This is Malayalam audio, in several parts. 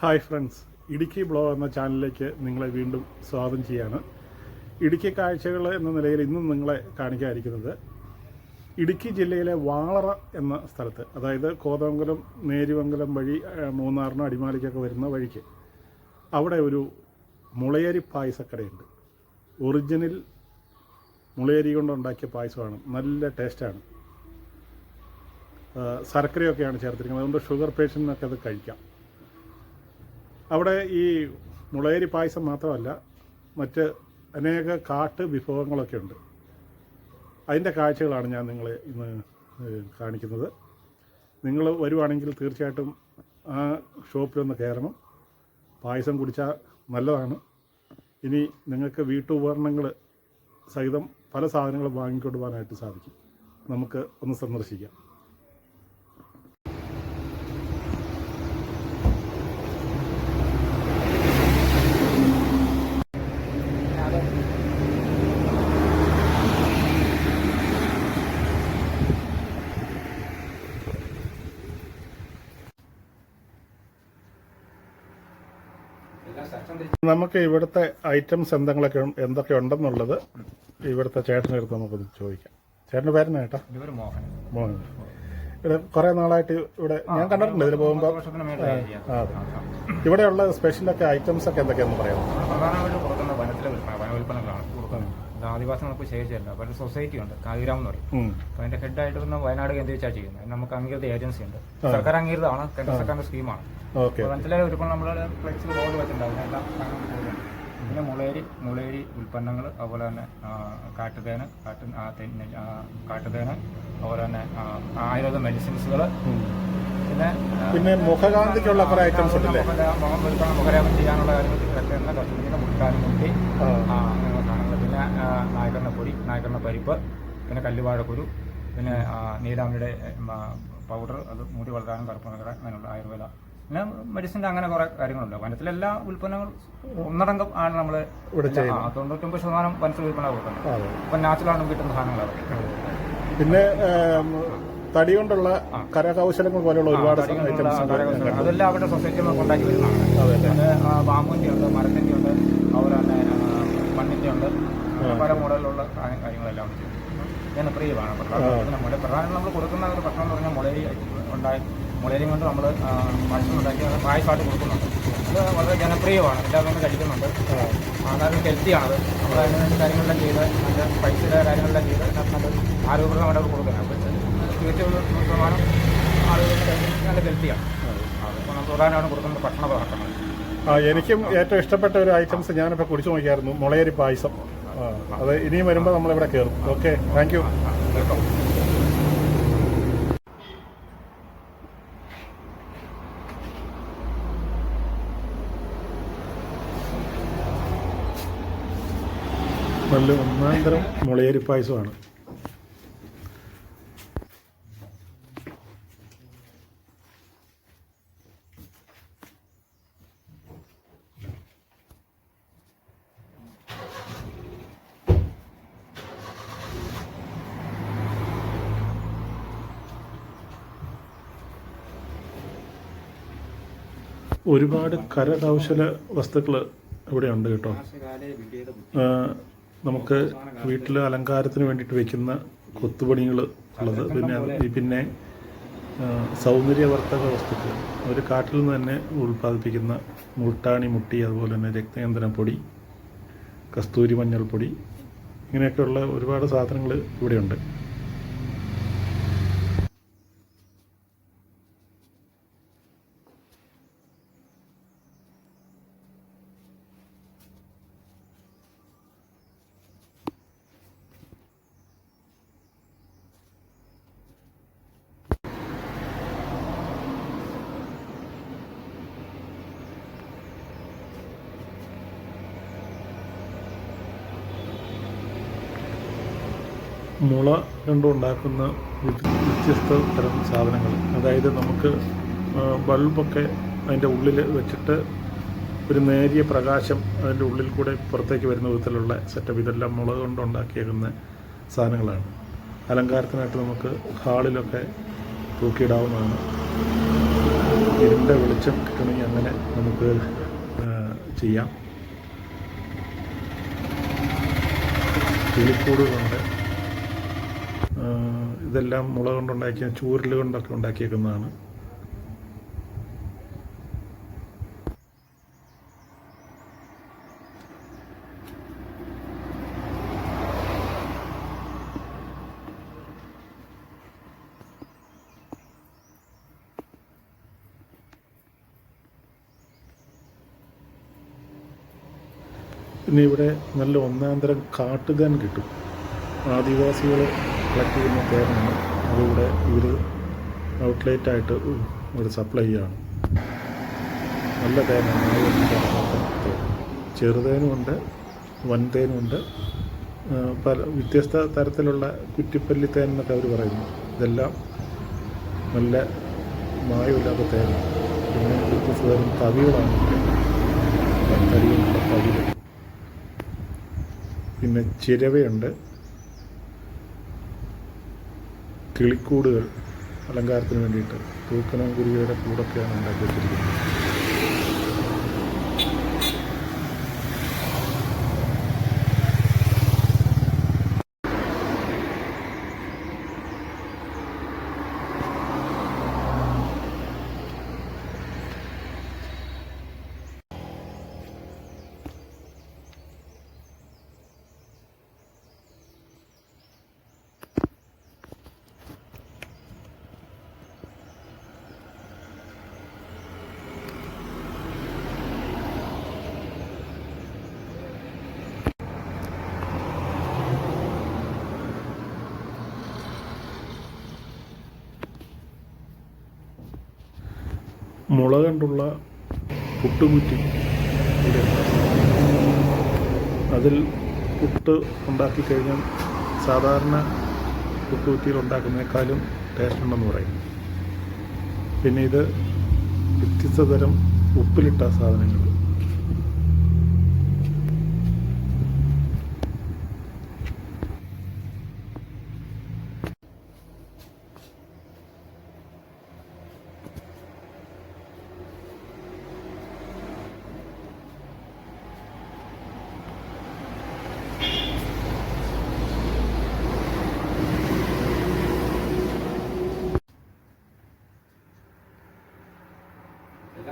ഹായ് ഫ്രണ്ട്സ് ഇടുക്കി ബ്ലോഗ് എന്ന ചാനലിലേക്ക് നിങ്ങളെ വീണ്ടും സ്വാഗതം ചെയ്യാണ്. ഇടുക്കി കാഴ്ചകൾ എന്ന നിലയിൽ ഇന്നും നിങ്ങളെ കാണിക്കാതിരിക്കുന്നത് ഇടുക്കി ജില്ലയിലെ വാളറ എന്ന സ്ഥലത്ത് അതായത് കോതമംഗലം നേരുമംഗലം വഴി മൂന്നാറിനും അടിമാലിക്കൊക്കെ വരുന്ന വഴിക്ക് അവിടെ ഒരു മുളയരി പായസക്കടയുണ്ട്. ഒറിജിനൽ മുളയരി കൊണ്ടുണ്ടാക്കിയ പായസമാണ്. നല്ല ടേസ്റ്റാണ്. ശർക്കരയൊക്കെയാണ് ചേർത്തിരിക്കുന്നത്. അതുകൊണ്ട് ഷുഗർ പേഷ്യന്റിനൊക്കെ അത് കഴിക്കാം. അവിടെ ഈ മുളയരി പായസം മാത്രമല്ല മറ്റ് അനേക കാട്ട് വിഭവങ്ങളൊക്കെ ഉണ്ട്. അതിന്റെ കാഴ്ചകളാണ് ഞാൻ നിങ്ങളെ ഇന്ന് കാണിക്കുന്നത്. നിങ്ങൾ വരുവാണെങ്കിൽ തീർച്ചയായിട്ടും ആ ഷോപ്പിലൊന്ന് കയറണം. പായസം കുടിച്ചാൽ നല്ലതാണ്. ഇനി നിങ്ങൾക്ക് വീട്ടുപകരണങ്ങൾ സഹിതം പല സാധനങ്ങളും വാങ്ങിക്കൊണ്ടുപോകാനായിട്ട് സാധിക്കും. നമുക്ക് ഒന്ന് സന്ദർശിക്കാം. നമുക്ക് ഇവിടുത്തെ ഐറ്റംസ് എന്തെങ്കിലൊക്കെ എന്തൊക്കെ ഉണ്ടെന്നുള്ളത് ഇവിടുത്തെ ചേട്ടനെടുത്ത് നമുക്ക് ചോദിക്കാം. ചേട്ടന്റെ പേരെന്നാ ചേട്ടാ? മോഹൻ. മോഹൻ. ഇവിടെ കുറെ നാളായിട്ട് ഇവിടെ ഞാൻ കണ്ടിട്ടുണ്ട് ഇതിൽ പോകുമ്പോൾ ഇവിടെയുള്ള സ്പെഷ്യലൊക്കെ ഐറ്റംസ് ഒക്കെ എന്തൊക്കെയാണെന്ന് പറയാം നമ്മൾ പ്രധാനമായിട്ട് കൊടുക്കുന്ന വനത്തിലെ വിൽപ്പന വന വിൽപ്പനകളാണ് കൊടുക്കുന്നത് ഇത് ആദിവാസികൾക്ക് അപ്പോൾ ഒരു സൊസൈറ്റി ഉണ്ട് കായിഗ്രാം എന്ന് പറയും. അപ്പൊ അപ്പോൾ അതിന്റെ ഹെഡായിട്ട് വന്ന വയനാട് കേന്ദ്രീകരിച്ചാണ് ചെയ്യുന്നത്. നമുക്ക് അംഗീകൃത ഏജൻസി ഉണ്ട്. സർക്കാർ അംഗീകൃതമാണ്. കേന്ദ്ര സർക്കാരിന്റെ സ്കീമാണ് മനസ്സിലായ ഒരുപാട് നമ്മൾ ഫ്ലെക്സ് ബോർഡ് വെച്ചിട്ടുണ്ടാവും എല്ലാം പിന്നെ മുളേരി മുളേരി ഉൽപ്പന്നങ്ങൾ അതുപോലെ തന്നെ കാട്ടുതേന കാട്ടുതേന് കാട്ടുതേന അതുപോലെ തന്നെ ആയുർവേദ മെഡിസിൻസുകൾ പിന്നെ പിന്നെ മുഖകാന്തിക്കുള്ള കുറെ ഐറ്റംസ് ഉണ്ടല്ലേ? മുഖരാമം ചെയ്യാനുള്ള കാര്യങ്ങൾ മുട്ടാനും മുട്ടി അങ്ങനെയുള്ള സാധനങ്ങൾ പിന്നെ നായക്കണ്ണ പൊടി നായക്കണ്ണ പരിപ്പ് പിന്നെ കല്ലുവാഴക്കുരു പിന്നെ ആ, നീലാമിയുടെ പൗഡർ അത് മുടി വളരാനും കറുപ്പ് നിറ അങ്ങനെയുള്ള ആയുർവേദ. പിന്നെ മെഡിസിന്റെ അങ്ങനെ കുറേ കാര്യങ്ങളുണ്ട്. വനത്തിലെ എല്ലാ ഉൽപ്പന്നങ്ങളും ഒന്നടങ്കം ആണ് നമ്മൾ തൊണ്ണൂറ്റൊമ്പത് ശതമാനം വനത്തിൽ ഉൽപ്പന്ന കൊടുക്കുന്നത്. അതെ. ഇപ്പം നാച്ചുറലാണ് കിട്ടുന്ന സാധനങ്ങൾ പിന്നെ തടി കൊണ്ടുള്ള കരകൗശലങ്ങൾ പോലെയുള്ള ഒരുപാട് അതെല്ലാം അവരുടെ സൊസൈറ്റി നമ്മൾ ഉണ്ടാക്കി വരുന്നതാണ്. ബാമ്പുവിന്റെ ഉണ്ട് മരത്തിന്റെ ഉണ്ട് അതുപോലെ തന്നെ മണ്ണിന്റെ ഉണ്ട് പല മോഡലിലുള്ള സാധനം കാര്യങ്ങളെല്ലാം ജനപ്രിയമാണ് പ്രധാന. മുള പ്രധാനം നമ്മൾ കൊടുക്കുന്ന ഒരു ഭക്ഷണം എന്ന് പറഞ്ഞാൽ മുളരി ഉണ്ടായി മുളരി കൊണ്ട് നമ്മൾ ഭക്ഷണം ഉണ്ടാക്കി അത് പായസമായിട്ട് കൊടുക്കുന്നുണ്ട്. അത് വളരെ ജനപ്രിയമാണ്. എല്ലാവരും കഴിക്കുന്നുണ്ട്. ആധാരം ഹെൽത്തിയാണത് നമ്മൾ അതിന് കാര്യങ്ങളെല്ലാം ചെയ്ത് നല്ല പൈസയുടെ കാര്യങ്ങളെല്ലാം ചെയ്ത് നല്ല ആരോഗ്യപ്രദമായിട്ട് അവർ കൊടുക്കുന്നത് അപ്പോൾ തീർച്ചയായും ശതമാനം ആളുകൾ നല്ല ഹെൽത്തിയാണ് അപ്പോൾ നമ്മൾ പ്രധാനമാണ് കൊടുക്കുന്നത് ഭക്ഷണ പദാർത്ഥങ്ങൾ ആ എനിക്കും ഏറ്റവും ഇഷ്ടപ്പെട്ട ഒരു ഐറ്റംസ് ഞാനിപ്പോൾ കുടിച്ചു നോക്കിയായിരുന്നു. മുളയരി പായസം. അത് ഇനിയും വരുമ്പോൾ നമ്മളിവിടെ കയറും ഓക്കെ താങ്ക് യു നല്ല ഒന്നാം തരം മുളയരി പായസമാണ് ഒരുപാട് കരകൗശല വസ്തുക്കൾ ഇവിടെ ഉണ്ട് കേട്ടോ. നമുക്ക് വീട്ടിൽ അലങ്കാരത്തിന് വേണ്ടിയിട്ട് വെക്കുന്ന കൊത്തുപണികൾ ഉള്ളത്. പിന്നെ പിന്നെ സൗന്ദര്യവർത്തക വസ്തുക്കൾ. അവർ കാട്ടിൽ നിന്ന് തന്നെ ഉൽപ്പാദിപ്പിക്കുന്ന മുട്ടാണി മുട്ടി അതുപോലെ തന്നെ രക്തചന്ദന പൊടി കസ്തൂരി മഞ്ഞൾ പൊടി ഇങ്ങനെയൊക്കെയുള്ള ഒരുപാട് സാധനങ്ങൾ ഇവിടെയുണ്ട് മുള കൊണ്ടുണ്ടാക്കുന്ന വ്യ- വ്യത്യസ്ത തരം സാധനങ്ങൾ. അതായത് നമുക്ക് ബൾബൊക്കെ അതിന്റെ ഉള്ളിൽ വെച്ചിട്ട് ഒരു നേരിയ പ്രകാശം അതിന്റെ ഉള്ളിൽ കൂടെ പുറത്തേക്ക് വരുന്ന വിധത്തിലുള്ള സെറ്റപ്പ് ഇതെല്ലാം മുള കൊണ്ടുണ്ടാക്കിയേക്കുന്ന സാധനങ്ങളാണ്. അലങ്കാരത്തിനായിട്ട് നമുക്ക് ഹാളിലൊക്കെ തൂക്കിയിടാവുന്നതാണ്. ഇരുണ്ട വെളിച്ചം കിട്ടണമെങ്കിൽ അങ്ങനെ നമുക്ക് ചെയ്യാം. കിളിക്കൂടുകളുണ്ട് ആ, ഇതെല്ലാം മുള കൊണ്ടുണ്ടാക്കിയ ചൂരൽ കൊണ്ടൊക്കെ ഉണ്ടാക്കിയേക്കുന്നതാണ്. പിന്നെ ഇവിടെ നല്ല ഒന്നാന്തരം കാട്ടുകാൻ കിട്ടും. ആദിവാസികൾ കളക്ട് ചെയ്യുന്ന തേനാണ് അതിവിടെ ഇവർ ഔട്ട്ലെറ്റായിട്ട് ഇവിടെ സപ്ലൈ ചെയ്യുകയാണ്. നല്ല തേനാണ് ചെറുതേനുമുണ്ട് വൻതേനുമുണ്ട് പല വ്യത്യസ്ത തരത്തിലുള്ള കുറ്റിപ്പല്ലി തേൻ എന്നൊക്കെ അവർ പറയുന്നു. ഇതെല്ലാം നല്ല മായമില്ലാത്ത തേനാണ് പിന്നെ വ്യത്യസ്ത തരം തവികളാണ് തരികളുള്ള തവികൾ പിന്നെ ചിരവയുണ്ട്. കിളിക്കൂടുകൾ അലങ്കാരത്തിന് വേണ്ടിയിട്ട് തൂക്കനം കുരുവിയുടെ കൂടൊക്കെയാണ് ഉണ്ടാക്കി വെച്ചിരിക്കുന്നത് മുള കണ്ടുള്ള പുട്ടുകുറ്റി അതിൽ പുട്ട് ഉണ്ടാക്കി കഴിഞ്ഞാൽ സാധാരണ പുട്ടുകുറ്റിയിൽ ഉണ്ടാക്കുന്നതിനേക്കാളും ടേസ്റ്റ് ഉണ്ടെന്ന് പറയും. പിന്നെ ഇത് വ്യത്യസ്ത തരം ഉപ്പിലിട്ട സാധനങ്ങൾ.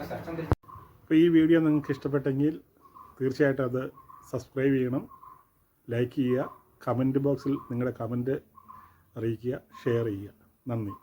അപ്പോൾ ഈ വീഡിയോ നിങ്ങൾക്ക് ഇഷ്ടപ്പെട്ടെങ്കിൽ തീർച്ചയായിട്ടും അത് സബ്സ്ക്രൈബ് ചെയ്യണം ലൈക്ക് ചെയ്യുക കമന്റ് ബോക്സിൽ നിങ്ങളുടെ കമന്റ് അറിയിക്കുക ഷെയർ ചെയ്യുക. നന്ദി.